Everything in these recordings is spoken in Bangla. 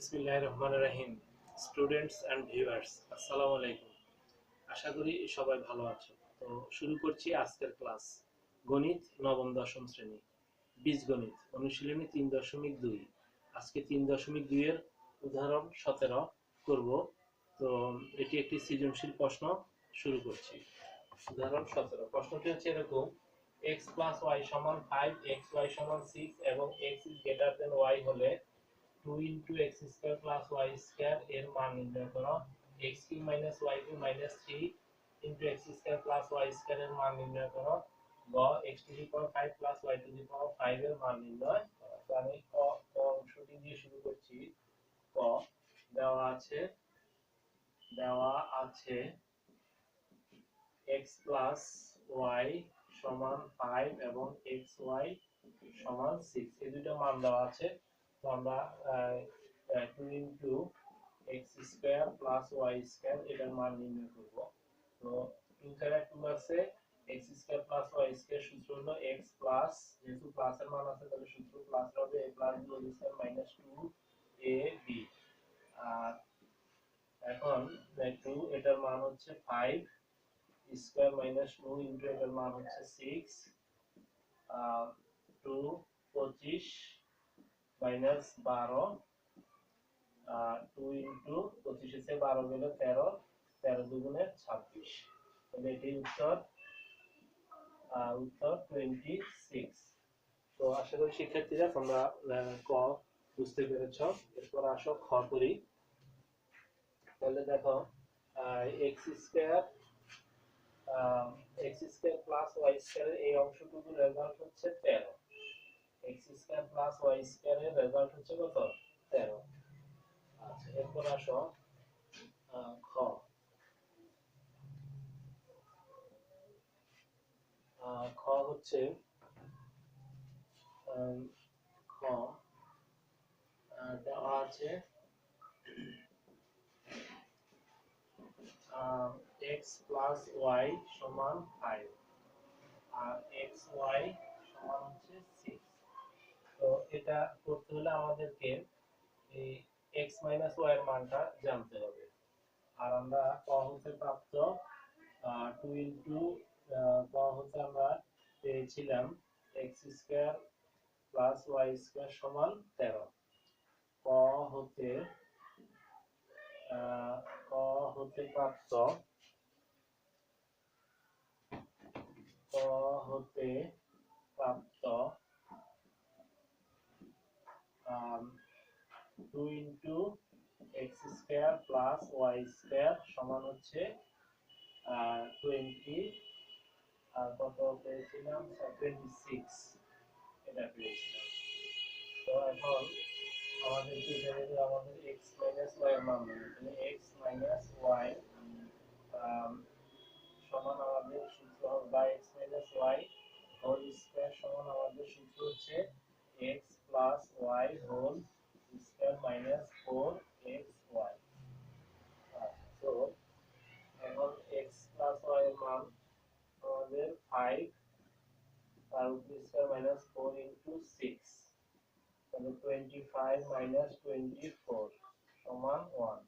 বিসমিল্লাহ রহমান রাহিম। স্টুডেন্টস অ্যান্ড ভিউয়ার্স আসসালামু আলাইকুম। আশা করি সবাই ভালো আছো তো শুরু করছি আজকের ক্লাস। গণিত নবম দশম শ্রেণি। বীজগণিত অনুশীলনী তিন দশমিক দুই। আজকে তিন দশমিক দুইয়ের উদাহরণ সতেরো করব। তো এটি একটি সৃজনশীল প্রশ্ন। শুরু করছি। উদাহরণ সতেরো। প্রশ্নটি হচ্ছে এরকম। এক্স প্লাস ওয়াই সমান ফাইভ এক্স ওয়াই সমান সিক্স এবং x is greater than y হলে two into x square plus y square এর মান নির্ণয় করো। X cube minus y cube minus three into x square plus y square এর মান নির্ণয় করো। গ x to the power five plus y to the power five এর মান নির্ণয় তো আমি ক অংশটি দিয়ে শুরু করছি। ক, দেওয়া আছে দেওয়া আছে এক্স প্লাস ওয়াই সমান ফাইভ এবং এক্স ওয়াই সমান সিক্স এই দুটো মান দেওয়া আছে। আমরা two into x square plus y এটার মান নির্ণয় করব। তো ইন্টারাক্ট টু আছে x square plus y square সূত্র হলো এক্স প্লাস যেহেতু প্লাসের মান আছে, তাহলে সূত্র প্লাস হবে a plus b whole square minus two a b আর এখন টু এটার মান হচ্ছে five square minus two into এটার মান হচ্ছে সিক্স টু পঁচিশ মাইনাস বারো টু ইন্টু পঁচিশে বারো গেলে তেরো তেরো দুগুণে ছাব্বিশ। তাহলে এটি উত্তর উত্তর টোয়েন্টি সিক্স তো আশা করি শিক্ষার্থীরা তোমরা ক বুঝতে পেরেছ। এরপর আসো খ করি। তাহলে দেখো x square x square plus y স্কোয়ারের এই অংশটুকুর রেজাল্ট হচ্ছে তেরো। এক্স স্কোয়ার প্লাস ওয়াই স্কোয়ারের রেজাল্ট হচ্ছে কত? তেরো। আচ্ছা এরপর আসো খ খ হচ্ছে খ দেওয়া আছে এক্স প্লাস ওয়াই সমান ফাইভ। আর এক্স ওয়াই সমান হচ্ছে সিক্স। তো এটা করতে হলে আমাদেরকে এই এক্স মাইনাস ওয়াই এর মানটা জানতে হবে। আর আমরা ক হতে প্রাপ্ত টু ইন্টু ক হতে আমরা পেয়েছিলাম x square plus y square সমান তেরো। ক হতে ক হতে প্রাপ্ত, ক হতে প্রাপ্ত two into x square plus y square সমান হচ্ছে টোয়েন্টি আর কত পেয়েছিলাম টোয়েন্টি সিক্স এটা পেয়েছিলাম তো এখন আমাদেরকে জেনে যে আমাদের x মাইনাস y এর মান হবে x মাইনাস y সমান আমাদের সূত্র হবে বা x minus y whole square সমান আমাদের সূত্র হচ্ছে x plus y whole square minus four x y তো এখন x প্লাস y এর মান আমাদের ফাইভ তার উপর square minus four into six তাহলে twenty five minus twenty four সমান ওয়ান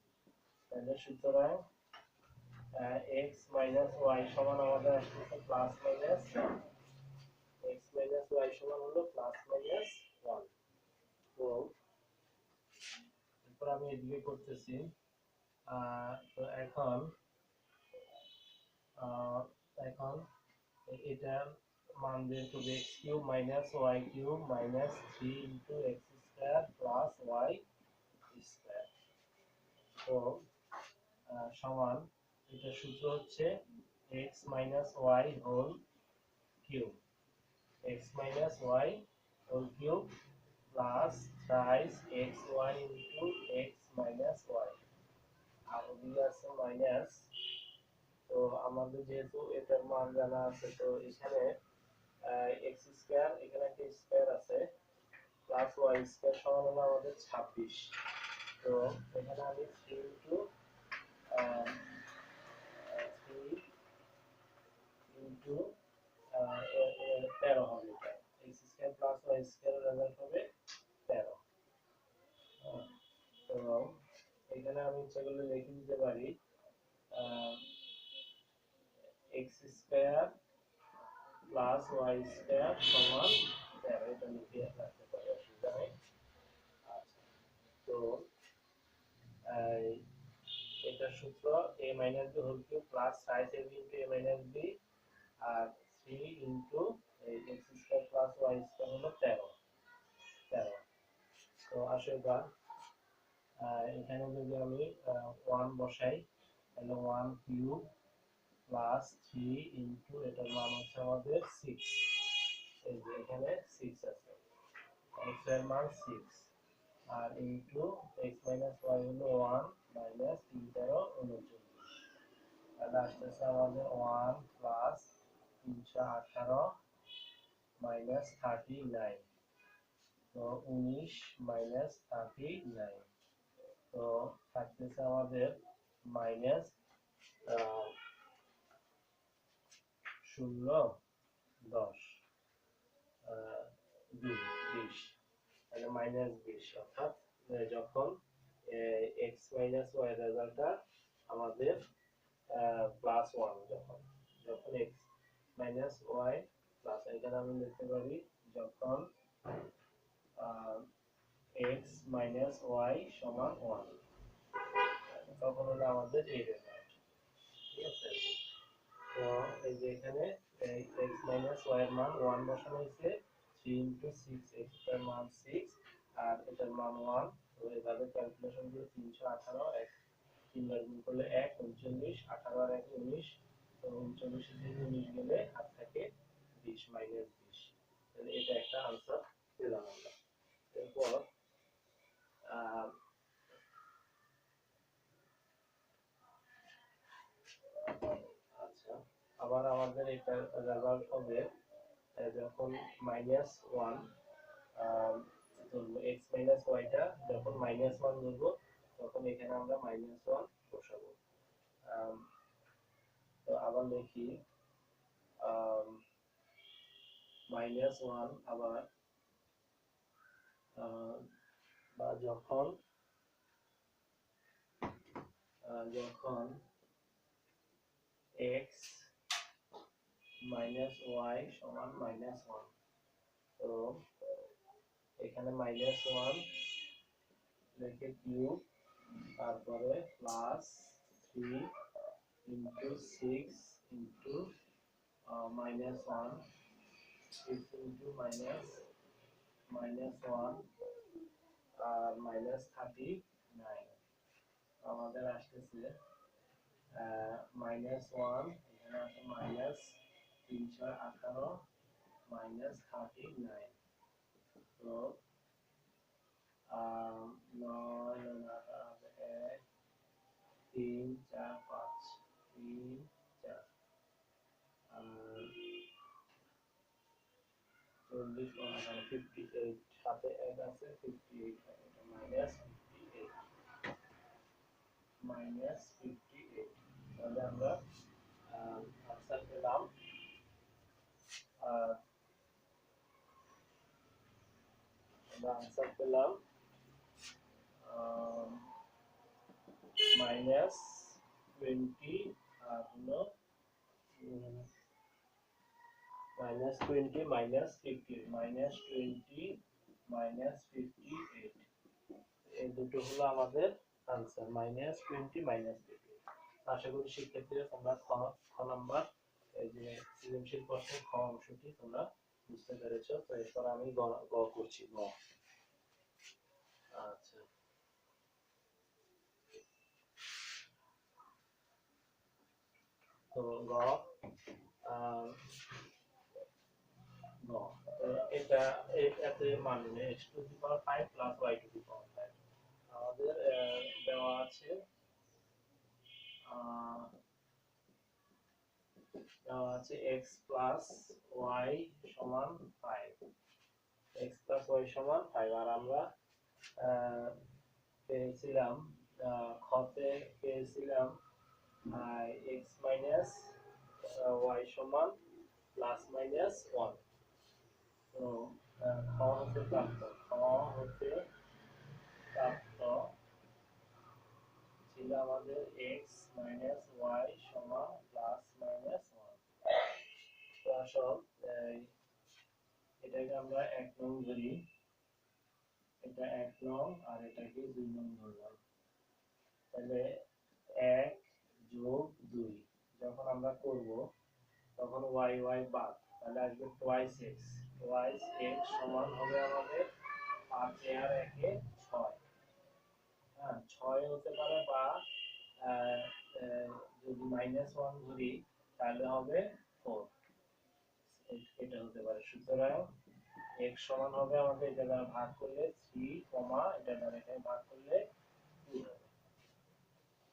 তাহলে সুতরাং এক্স মাইনাস ওয়াই সমান আমাদের আসতেছে plus minus x minus y সমান হলো প্লাস মাইনাস ওয়ান তো এরপর আমি এদিকে করতেছি। তো এখন এখন এ- এটার মান বের করবে x cube minus y cube minus three into x square plus y square তো সমান, এটা সূত্র হচ্ছে x minus y whole cube x minus y whole cube plus thrice x y into x minus y আর ওদিকে আছে মাইনাস তো আমাদের যেহেতু এটার মান জানা আছে, তো এখানে এক্স স্কোয়ার এখানে একটা স্কোয়ার আছে প্লাস ওয়াই স্কোয়ার সমান হলো আমাদের ছাব্বিশ। তো এখানে আমি থ্রি ইন্টু থ্রি ইন্টু তেরো হবে। X square plus y square result হবে তেরো। তো এখানে আমি ইচ্ছা করলে লিখে দিতে পারি x square plus y square সমান তেরো। এটা লিখে রাখতে পারি, অসুবিধা নেই। আচ্ছা তো এটার সূত্র a minus b whole cube plus size a b into a minus b R three into x square plus y square হলো তেরো। তেরো। তো আসো আহ, এখানে যদি আমি ওয়ান বসাই তাহলে one cube plus three into এটার মান হচ্ছে আমাদের সিক্স এই যে এখানে সিক্স আছে। এক্সের মান সিক্স আর ইন্টু এক্স মাইনাস ওয়াই হলো ওয়ান মাইনাস তিন তেরো উনচল্লিশ। তাহলে আসতেছে আমাদের ওয়ান প্লাস তিনশো আঠারো মাইনাস থার্টি নাইন তো উনিশ মাইনাস থার্টি নাইন তো থাকতেছে আমাদের মাইনাস শূন্য দশ বিশ। তাহলে মাইনাস বিশ, অর্থাৎ যখন এক্স মাইনাস ওয়াই রেজাল্টটা আমাদের প্লাস ওয়ান যখন যখন এক্স মাইনাস ওয়াই প্লাস এখানে আমি লিখতে পারি, যখন এক্স মাইনাস ওয়াই সমান ওয়ান তখন হলো আমাদের এই ঠিক আছে? তো এই যে এখানে এক্স মাইনাস ওয়াই এর মান ওয়ান বসানো হয়েছে থ্রি ইন্টু সিক্স এক্সের মান সিক্স আর এটার মান ওয়ান তো এভাবে ক্যালকুলেশন করে তিনশো আঠারো এক, তিনবার গুণ করলে এক, উনচল্লিশ, আঠারো আর এক, উনিশ। তো উনচল্লিশের থেকে উনিশ গেলে হাত থাকে বিশ মাইনাস বিশ। তাহলে এটা একটা আনসার পেলাম আমরা এরপর আহ, আচ্ছা আবার আমাদের এটা রেজাল্ট হবে যখন মাইনাস ওয়ান ধরবো এক্স মাইনাস ওয়াইটা যখন মাইনাস ওয়ান ধরবো, তখন এখানে আমরা মাইনাস ওয়ান বসাবো। তো আবার লিখি মাইনাস ওয়ান আবার বা যখন যখন x মাইনাস ওয়াই সমান মাইনাস ওয়ান তো, এখানে মাইনাস ওয়ান রেখে কিউব, তারপরে plus three into six into minus one six into minus minus one আর মাইনাস থার্টি নাইন আমাদের আসতেছে মাইনাস ওয়ান এখানে আছে মাইনাস তিনশো আঠারো মাইনাস থার্টি নাইন তো আম, নয় নয় আঠারো আছে এক তিন চার পাঁচ তিন চার আর চল্লিশ পনেরো ফিফটি এইট সাথে এক আছে fifty eight minus fifty eight minus fifty eight তাহলে আমরা আনসার পেলাম আর আমরা আনসার পেলাম মাইনাস টোয়েন্টি আর হলো minus twenty minus fifty minus twenty minus fifty eight এই দুটো হলো আমাদের answer minus twenty minus fifty আশা করি শিক্ষার্থীরা তোমরা খ নাম্বার এই যে সৃজনশীল প্রশ্নের খ অংশটি তোমরা বুঝতে পেরেছ। তো এরপর আমি গ গ করছি গ। আচ্ছা। তো গ এটা এ- এতে মানলে x to the power plus y to the power আমাদের দেওয়া আছে আহ, দেওয়া আছে এক্স প্লাস ওয়াই সমান ফাইভ এক্স প্লাস ওয়াই সমান ফাইভ আর আমরা পেয়েছিলাম খতে পেয়েছিলাম এক্স মাইনাস ওয়াই সমান প্লাস মাইনাস ওয়ান তো খ হচ্ছে প্রাপ্ত। খ হচ্ছে প্রাপ্ত এক্স মাইনাস ওয়াই সমান প্লাস ওয়াই ওয়াই বাদ। তাহলে আসবে টোয়াইস এক্স সমান হবে আমাদের পাঁচ আর একে ছয়। হ্যাঁ ছয় হতে পারে বা যদি মাইনাস ওয়ান ধরি তাহলে হবে ফোর এটা হতে পারে। সুতরাং x সমান হবে আমাদের এটা দ্বারা ভাগ করলে থ্রি কমা এটা দ্বারা এখানে ভাগ করলে টু হবে।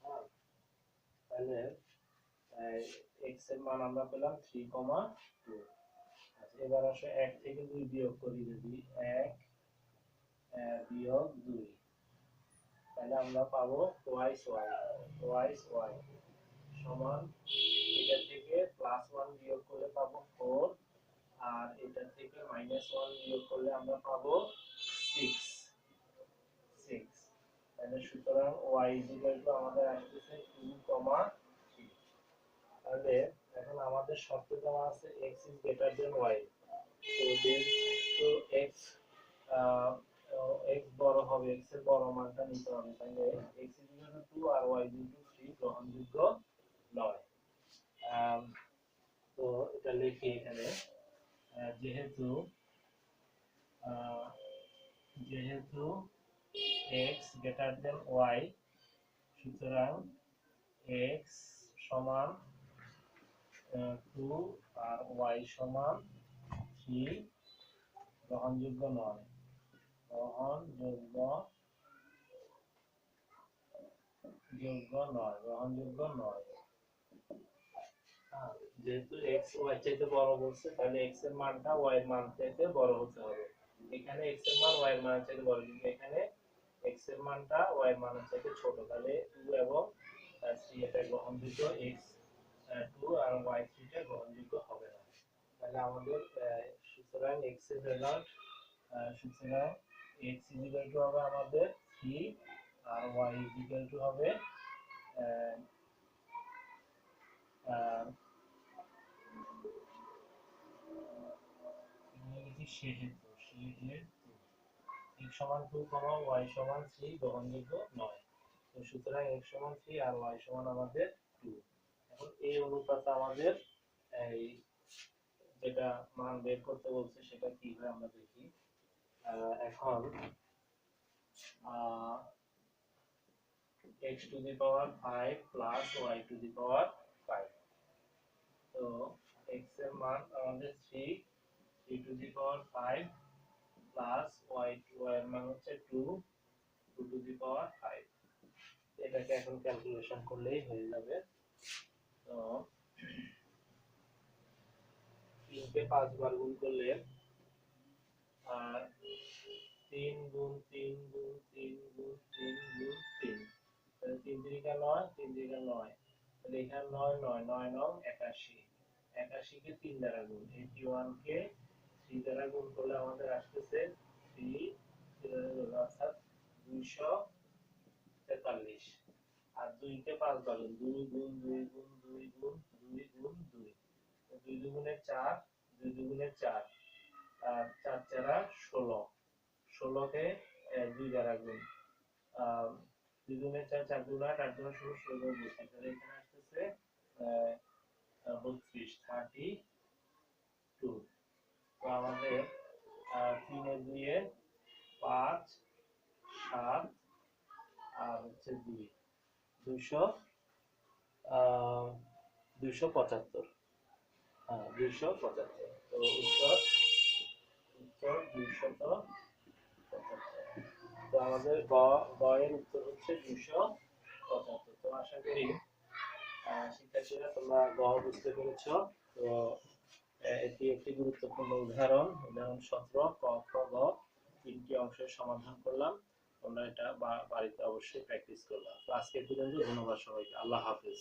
হ্যাঁ? তাহলে x এর মান আমরা পেলাম থ্রি কমা টু এবার আসে এক থেকে দুই বিয়োগ করি যদি এক বিয়োগ দুই। তাহলে আমরা পাবো টোয়াইস ওয়াই টোয়াইস ওয়াই সমান। এটা থেকে প্লাস ওয়ান বিয়োগ করলে পাবো ফোর আর এটা থেকে মাইনাস ওয়ান বিয়োগ করলে আমরা পাবো সিক্স সিক্স তাহলে সুতরাং ওয়াই ইজিক্যাল টু আমাদের আসতেছে টু কমা থ্রি তাহলে এখন আমাদের শর্তে দেওয়া আছে x is greater than y তো যেহেতু এক্স এক্স বড় হবে এক্সের বড় মানটা নিতে হবে। তাহলে ইজিক্যাল টু আর টু থ্রি গ্রহণযোগ্য নয় তো এটা লিখি এখানে। যেহেতু যেহেতু x গ্রেটার দেন y, সুতরাং x সমান টু আর y সমান থ্রি গ্রহণযোগ্য নয়। গ্রহণযোগ্য যোগ্য নয়, গ্রহণযোগ্য নয়। যেহেতু x, y চাইতে বড় বলছে, তাহলে x এর মানটা y এর মান চাইতে বড় হতে হবে। এখানে x এর মান y এর মান চাইতে বড়, কিন্তু এখানে x এর মানটা y এর মানের চাইতে ছোট। তাহলে 2 এবং 3 এটা গ্রহণযোগ্য x 2 আর y 3 টা গ্রহণযোগ্য হবে না। তাহলে আমাদের সুতরাং x এর রেজাল্ট সুতরাং x ইকুয়াল টু হবে আমাদের 3 আর y ইকুয়াল টু হবে আহ, আহ, এখানে লিখি x সমান টু ওয়াই সমান থ্রি গ্রহণযোগ্য নয় তো সুতরাং x সমান থ্রি আর ওয়াই সমান আমাদের টু এখন এই অনুপাতে আমাদের এই যেটা মান বের করতে বলছে সেটা কি হয় আমরা দেখি এখন x to the power five plus y to the power তো x এর মান আমাদের three three to the power five plus y two এর মান হচ্ছে two two to the power five এটাকে এখন ক্যালকুলেশন করলেই হয়ে যাবে। তো তিনকে পাঁচবার গুণ করলে আর তিন গুণ তিন গুণ তিন গুণ তিন গুণ তিন। তিন তিরিকা নয়, তিন তিরিকা নয়। তাহলে এখানে নয় নয় নয় নং একাশি। একাশিকে তিন দ্বারা গুণ। এইটি ওয়ানকে থ্রি দ্বারা গুণ করলে আমাদের আসতেছে থ্রি অর্থাৎ দুইশো তেতাল্লিশ। আর পাঁচ বার গুণ দুই গুণ দুই গুণ দুই গুণ দুই গুণ দুই। দুই দুগুণে চার দুই দুগুণে চার। আর চার চারা ষোলো। ষোলোকে দুই দ্বারা গুণ। দুই দুগুণে চার চার দুগুণ আট আট দুগুণ ষোলো ষোলো এখানে আসতেছে আহ, বত্রিশ থার্টি টু তো আমাদের তিনে দুইয়ে পাঁচ সাত আর হচ্ছে দুই। দুইশো আহ, দুইশো পঁচাত্তর। হ্যাঁ দুইশো পঁচাত্তর। তো উত্তর উত্তর দুইশত তো আমাদের গ এর উত্তর হচ্ছে দুইশো পঁচাত্তর। তো আশা করি শিক্ষার্থীরা তোমরা গ বুঝতে পেরেছ তো এটি একটি গুরুত্বপূর্ণ উদাহরণ উদাহরণ সতেরো ক খ গ তিনটি অংশের সমাধান করলাম তোমরা এটা বাড়িতে অবশ্যই প্র্যাকটিস করলাম আজকে পর্যন্ত ধন্যবাদ সবাইকে আল্লাহ হাফেজ।